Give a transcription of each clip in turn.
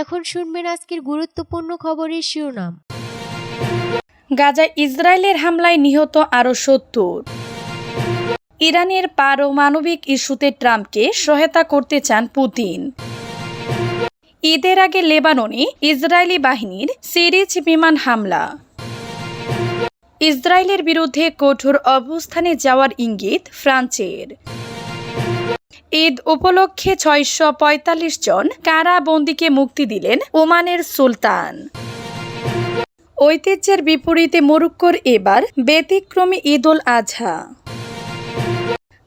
এখন শুনবেন আজকের গুরুত্বপূর্ণ খবরের শিরোনাম। গাজায় ইসরায়েলের হামলায় নিহত আরও সত্তর। ইরানের পারমাণবিক ইস্যুতে ট্রাম্পকে সহায়তা করতে চান পুতিন। ঈদের আগে লেবাননে ইসরায়েলি বাহিনীর সিরিজ বিমান হামলা। ইসরায়েলের বিরুদ্ধে কঠোর অবস্থানে যাওয়ার ইঙ্গিত ফ্রান্সের। ঈদ উপলক্ষে ছয়শো পঁয়তাল্লিশ জন কারাবন্দিকে মুক্তি দিলেন ওমানের সুলতান। ঐতিহ্যের বিপরীতে মরুক্কোর এবার ব্যতিক্রমী ঈদ উল আজহা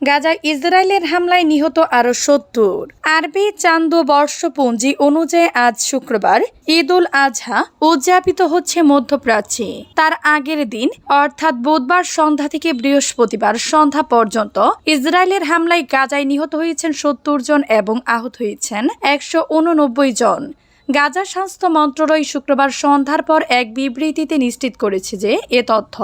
গাজায় ইসরায়েলের হামলায় নিহত আরও সত্তর। আরবি চান্দ বর্ষপঞ্জি অনুযায়ী আজ শুক্রবার ঈদুল আজহা উদযাপিত হচ্ছে মধ্যপ্রাচ্যে। তার আগের দিন, অর্থাৎ বুধবার সন্ধ্যা থেকে বৃহস্পতিবার সন্ধ্যা পর্যন্ত, ইসরায়েলের হামলায় গাজায় নিহত হয়েছেন সত্তর জন এবং আহত হয়েছেন একশো উননব্বই জন। গাজা স্বাস্থ্য মন্ত্রণালয় শুক্রবার সন্ধ্যার পর এক বিবৃতিতে নিশ্চিত করেছে যে, এ তথ্য।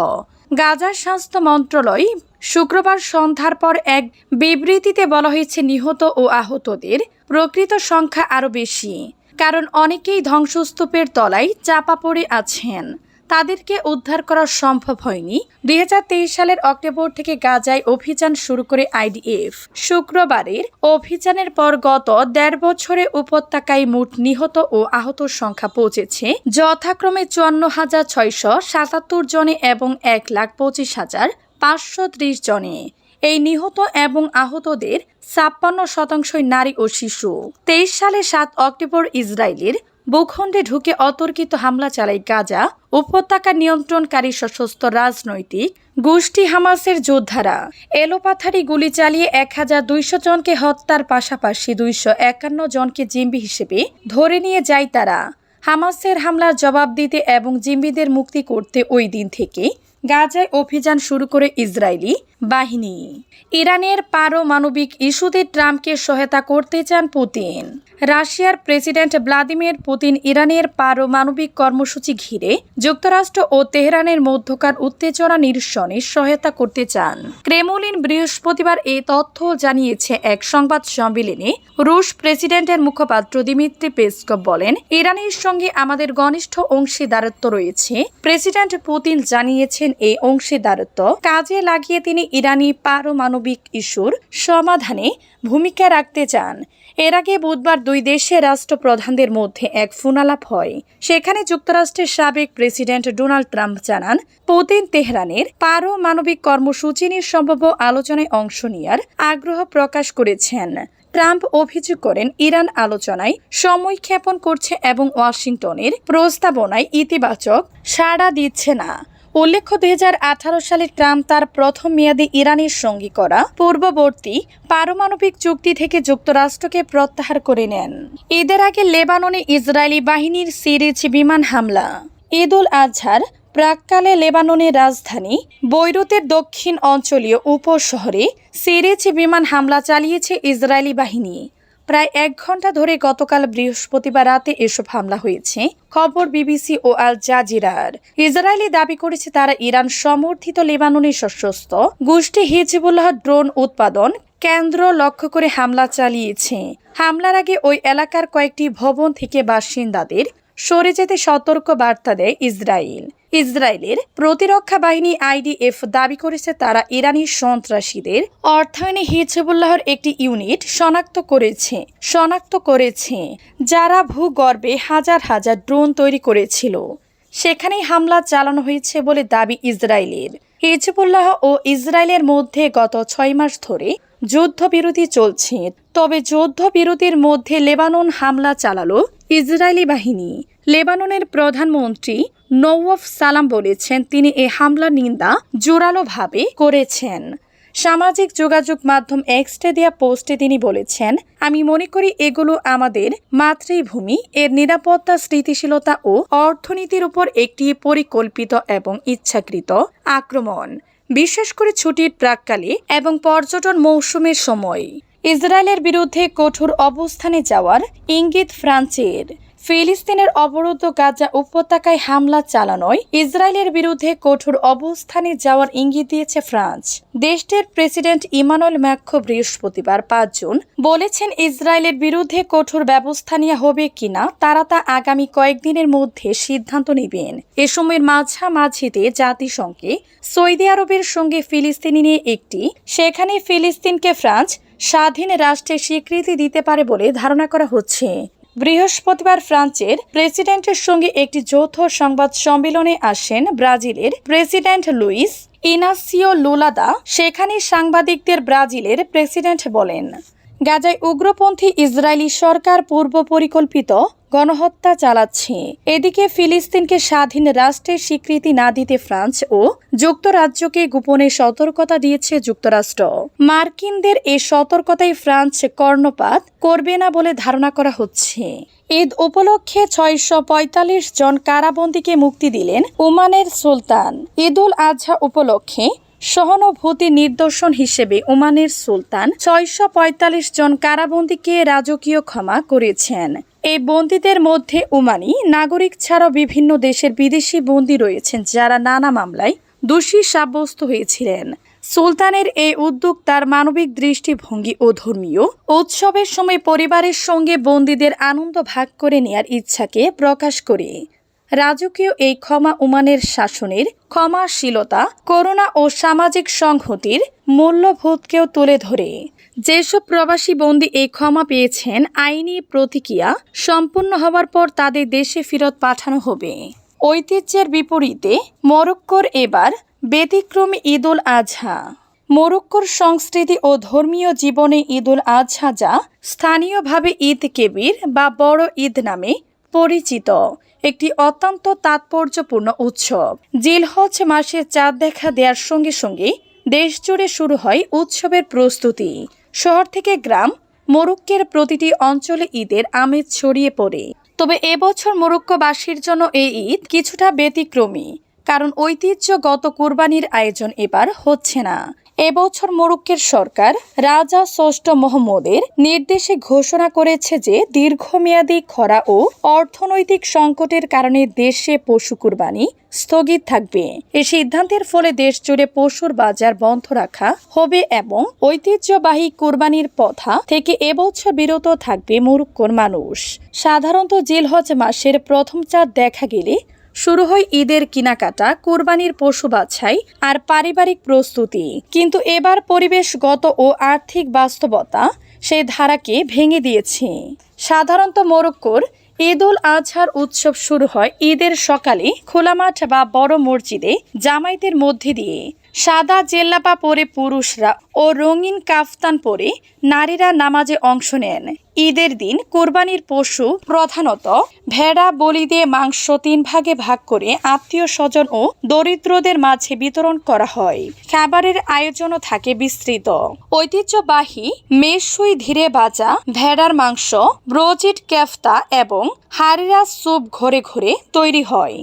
গাজার স্বাস্থ্য মন্ত্রণালয় শুক্রবার সন্ধ্যার পর এক বিবৃতিতে বলা হয়েছে, নিহত ও আহতদের প্রকৃত সংখ্যা আরও বেশি, কারণ অনেকেই ধ্বংসস্তূপের তলায় চাপা পড়ে আছেন। তাদেরকে উদ্ধার করা সম্ভব হয়নি। দুই হাজার তেইশ সালের অক্টোবর থেকে গাজায় অভিযান শুরু করে আইডিএফ। শুক্রবারের অভিযানের পর গত দেড় বছরে উপত্যকায় মোট নিহত ও আহত সংখ্যা পৌঁছেছে। যথাক্রমে চুয়ান্ন হাজার ছয়শো সাতাত্তর জনে এবং এক লাখ পঁচিশ হাজার পাঁচশো ত্রিশ জনে। এই নিহত এবং আহতদের ছাপ্পান্ন শতাংশই নারী ও শিশু। তেইশ সালে সাত অক্টোবর ইসরায়েলের ভূখণ্ডে ঢুকে অতর্কিত হামলা চালায় গাজা। উপত্যকা নিয়ন্ত্রণকারী সশস্ত্র রাজনৈতিক গোষ্ঠী হামাসের যোদ্ধারা এলোপাথারি গুলি চালিয়ে এক হাজার দুইশো জনকে হত্যার পাশাপাশি দুইশো একান্ন জনকে জিম্বি হিসেবে ধরে নিয়ে যায় তারা। হামাসের হামলার জবাব দিতে এবং জিম্বিদের মুক্তি করতে ওই দিন থেকে গাজায় অভিযান শুরু করে ইসরায়েলি বাহিনী। ইরানের পারমাণবিক ইস্যুতে ট্রাম্পকে সহায়তা করতে চান পুতিন। রাশিয়ার প্রেসিডেন্ট ভ্লাদিমির পুতিন ইরানের পারমাণবিক কর্মসূচি ঘিরে যুক্তরাষ্ট্র ও তেহরানের মধ্যকার উত্তেজনা নিরসনে সহায়তা করতে চান। ক্রেমলিন বৃহস্পতিবার এই তথ্য জানিয়েছে এক সংবাদ সম্মেলনে রুশ প্রেসিডেন্টের মুখপাত্র দিমিত্রি পেসকভ বলেন, ইরানের সঙ্গে আমাদের ঘনিষ্ঠ অংশীদারত্ব রয়েছে। প্রেসিডেন্ট পুতিন জানিয়েছেন এই অংশীদারত্ব কাজে লাগিয়ে তিনি ইরানি পারমাণবিক ইস্যুর সমাধানে ভূমিকা রাখতে চান। এর আগে বুধবার দুই দেশের রাষ্ট্রপ্রধানদের মধ্যে এক ফোনালাপ হয়। সেখানে যুক্তরাষ্ট্রের সাবেক প্রেসিডেন্ট ডোনাল্ড ট্রাম্প জানান, পুতিন তেহরানের পারমাণবিক কর্মসূচি নিয়ে সম্ভাব্য আলোচনায় অংশ নেওয়ার আগ্রহ প্রকাশ করেছেন। ট্রাম্প অভিযোগ করেন, ইরান আলোচনায় সময় ক্ষেপণ করছে এবং ওয়াশিংটনের প্রস্তাবনায় ইতিবাচক সাড়া দিচ্ছে না। উল্লেখ্য, দুই হাজার আঠারো সালে ট্রাম্প তার প্রথম মেয়াদে ইরানের সঙ্গী করা, পূর্ববর্তী পারমাণবিক চুক্তি থেকে যুক্তরাষ্ট্রকে প্রত্যাহার করে নেন। ঈদের আগে লেবাননে ইসরায়েলি বাহিনীর সিরিজ বিমান হামলা। ঈদ উল আজহার প্রাককালে লেবাননের রাজধানী বৈরুতের দক্ষিণ অঞ্চলীয় উপশহরে সিরিজ বিমান হামলা চালিয়েছে ইসরায়েলি বাহিনী। প্রায় এক ঘণ্টা ধরে গতকাল বৃহস্পতিবার রাতে এসব হামলা হয়েছে। খবর বিবিসি ও আল জাজিরার। ইসরায়েলি দাবি করেছে তারা ইরান সমর্থিত লেবাননের সশস্ত্র গোষ্ঠী হিজবুল্লাহ ড্রোন উৎপাদন কেন্দ্র লক্ষ্য করে হামলা চালিয়েছে। হামলার আগে ওই এলাকার কয়েকটি ভবন থেকে বাসিন্দাদের সরে যেতে সতর্ক বার্তা দেয় ইসরায়েল। ইসরায়েলের প্রতিরক্ষা বাহিনী আইডিএফ দাবি করেছে তারা ইরানি সন্ত্রাসীদের অর্থায়নে হিজবুল্লাহর একটি ইউনিট শনাক্ত করেছে। শনাক্ত করেছে। যারা ভূগর্ভে হাজার হাজার ড্রোন তৈরি করেছিল। সেখানেই হামলা চালানো হয়েছে বলে দাবি ইসরায়েলের। হিজবুল্লাহ ও ইসরায়েলের মধ্যে গত ছয় মাস ধরে যুদ্ধবিরতি চলছে। তবে যুদ্ধবিরতির মধ্যে লেবানন হামলা চালালো ইসরায়েলি বাহিনী। লেবাননের প্রধানমন্ত্রী নৌফ সালাম বলেছেন তিনি এ হামলার নিন্দা জোরালোভাবে করেছেন। সামাজিক যোগাযোগ মাধ্যম এক্সটে দেয়া পোস্টে তিনি বলেছেন, আমি মনে করি এগুলো আমাদের মাতৃভূমি। এর নিরাপত্তা, স্থিতিশীলতা ও অর্থনীতির উপর একটি পরিকল্পিত এবং ইচ্ছাকৃত আক্রমণ। বিশেষ করে ছুটির প্রাককালে এবং পর্যটন মৌসুমের সময়। ইসরায়েলের বিরুদ্ধে কঠোর অবস্থানে যাওয়ার ইঙ্গিত ফ্রান্সের। ফিলিস্তিনের অবরুদ্ধ গাজা উপত্যকায় হামলা চালানোয় ইসরায়েলের বিরুদ্ধে কঠোর অবস্থানে যাওয়ার ইঙ্গিত দিয়েছে ফ্রান্স। দেশটির প্রেসিডেন্ট ইমানুয়েল ম্যাক্রো বৃহস্পতিবার পাঁচ জুন বলেছেন ইসরায়েলের বিরুদ্ধে কঠোর ব্যবস্থা নেওয়া হবে কিনা, তারা তা আগামী কয়েকদিনের মধ্যে সিদ্ধান্ত নেবেন। এ সময়ের মাঝামাঝিতে জাতিসংঘে সৌদি আরবের সঙ্গে ফিলিস্তিনি নিয়ে একটি, সেখানে ফিলিস্তিনকে ফ্রান্স স্বাধীন রাষ্ট্রের স্বীকৃতি দিতে পারে বলে ধারণা করা হচ্ছে। বৃহস্পতিবার ফ্রান্সের প্রেসিডেন্টের সঙ্গে একটি যৌথ সংবাদ সম্মেলনে আসেন ব্রাজিলের প্রেসিডেন্ট লুইস ইনাসিও লুলাদা। সেখানে সাংবাদিকদের ব্রাজিলের প্রেসিডেন্ট বলেন, গাজায় উগ্রপন্থী ইসরায়েলি সরকার পূর্ব পরিকল্পিত গণহত্যা চালাচ্ছে। এদিকে ফিলিস্তিনকে স্বাধীন রাষ্ট্রের স্বীকৃতি না দিতে ফ্রান্স ও যুক্তরাজ্যকে গোপনে সতর্কতা দিয়েছে যুক্তরাষ্ট্র। মার্কিনদের এই সতর্কতায় ফ্রান্স কর্ণপাত করবে না বলে ধারণা করা হচ্ছে। ঈদ উপলক্ষে ছয়শো পঁয়তাল্লিশ জন কারাবন্দীকে মুক্তি দিলেন ওমানের সুলতান। ঈদুল আজহা উপলক্ষে সহানুভূতি নিদর্শন হিসেবে ওমানের সুলতান ছয়শো পঁয়তাল্লিশ জন কারাবন্দীকে রাজকীয় ক্ষমা করেছেন। এই বন্দীদের মধ্যে ওমানি নাগরিক ছাড়াও বিভিন্ন দেশের বিদেশি বন্দী রয়েছেন যারা নানা মামলায় দোষী সাব্যস্ত হয়েছিলেন। সুলতানের এই উদ্যোগ তার মানবিক দৃষ্টিভঙ্গি ও ধর্মীয় উৎসবের সময় পরিবারের সঙ্গে বন্দীদের আনন্দ ভাগ করে নেয়ার ইচ্ছাকে প্রকাশ করে। রাজকীয় এই ক্ষমা উমানের শাসনের ক্ষমাশীলতা, করুণা ও সামাজিক সংহতির মূল্যবোধকেও তুলে ধরে। যেসব প্রবাসী বন্দী এই ক্ষমা পেয়েছেন, আইনি প্রতিক্রিয়া সম্পূর্ণ হওয়ার পর তাদের দেশে ফেরত পাঠানো হবে। ঐতিহ্যের বিপরীতে, মরক্কোর এবার ব্যতিক্রমী ঈদুল আজহা মরক্কোর সংস্কৃতি ও ধর্মীয় জীবনে ঈদুল আজহা যা স্থানীয়ভাবে ঈদ কেবির বা বড় ঈদ নামে পরিচিত, একটি অত্যন্ত তাৎপর্যপূর্ণ উৎসব। জিলহজ মাসে চাঁদ দেখা দেওয়ার সঙ্গে সঙ্গে দেশ জুড়ে শুরু হয় উৎসবের প্রস্তুতি। শহর থেকে গ্রাম, মোরক্কের প্রতিটি অঞ্চলে ঈদের আমেজ ছড়িয়ে পড়ে। তবে এবছর মোরক্কোবাসীর জন্য এই ঈদ কিছুটা ব্যতিক্রমী, কারণ ঐতিহ্যগত কোরবানির আয়োজন এবার হচ্ছে না। এবছর মোরক্কের সরকার রাজা ষষ্ঠ মোহাম্মদের নির্দেশে ঘোষণা করেছে যে দীর্ঘমেয়াদী খরা ও অর্থনৈতিক সংকটের কারণে দেশে পশু কুরবানি স্থগিত থাকবে। এ সিদ্ধান্তের ফলে দেশ জুড়ে পশুর বাজার বন্ধ রাখা হবে এবং ঐতিহ্যবাহী কুরবানির পথা থেকে এবছর বিরত থাকবে মোরক্কোর মানুষ। সাধারণত জিলহজ মাসের প্রথম চাঁদ দেখা গেলে শুরু হয় ঈদের কেনাকাটা, কোরবানির পশু বাছাই আর পারিবারিক প্রস্তুতি। কিন্তু এবার পরিবেশগত ও আর্থিক বাস্তবতা সেই ধারাকে ভেঙে দিয়েছে। সাধারণত মরক্কোর ঈদ উল আজহার উৎসব শুরু হয় ঈদের সকালে খোলা মাঠ বা বড় মসজিদে জামাইদের মধ্যে দিয়ে। সাদা জেল্লাপা পরে পুরুষরা ও রঙিন কাফতান পরে নারীরা নামাজে অংশ নেন। ঈদের দিন কোরবানির পশু প্রধানত ভেড়া, বলি দিয়ে মাংস তিন ভাগে ভাগ করে আত্মীয় স্বজন ও দরিদ্রদের মাঝে বিতরণ করা হয়। খাবারের আয়োজনও থাকে বিস্তৃত। ঐতিহ্যবাহী মেসুই ধীরে বাজা ভেড়ার মাংস ব্রোজিট ক্যাফতা এবং হারিরা স্যুপ ঘরে ঘরে তৈরি হয়।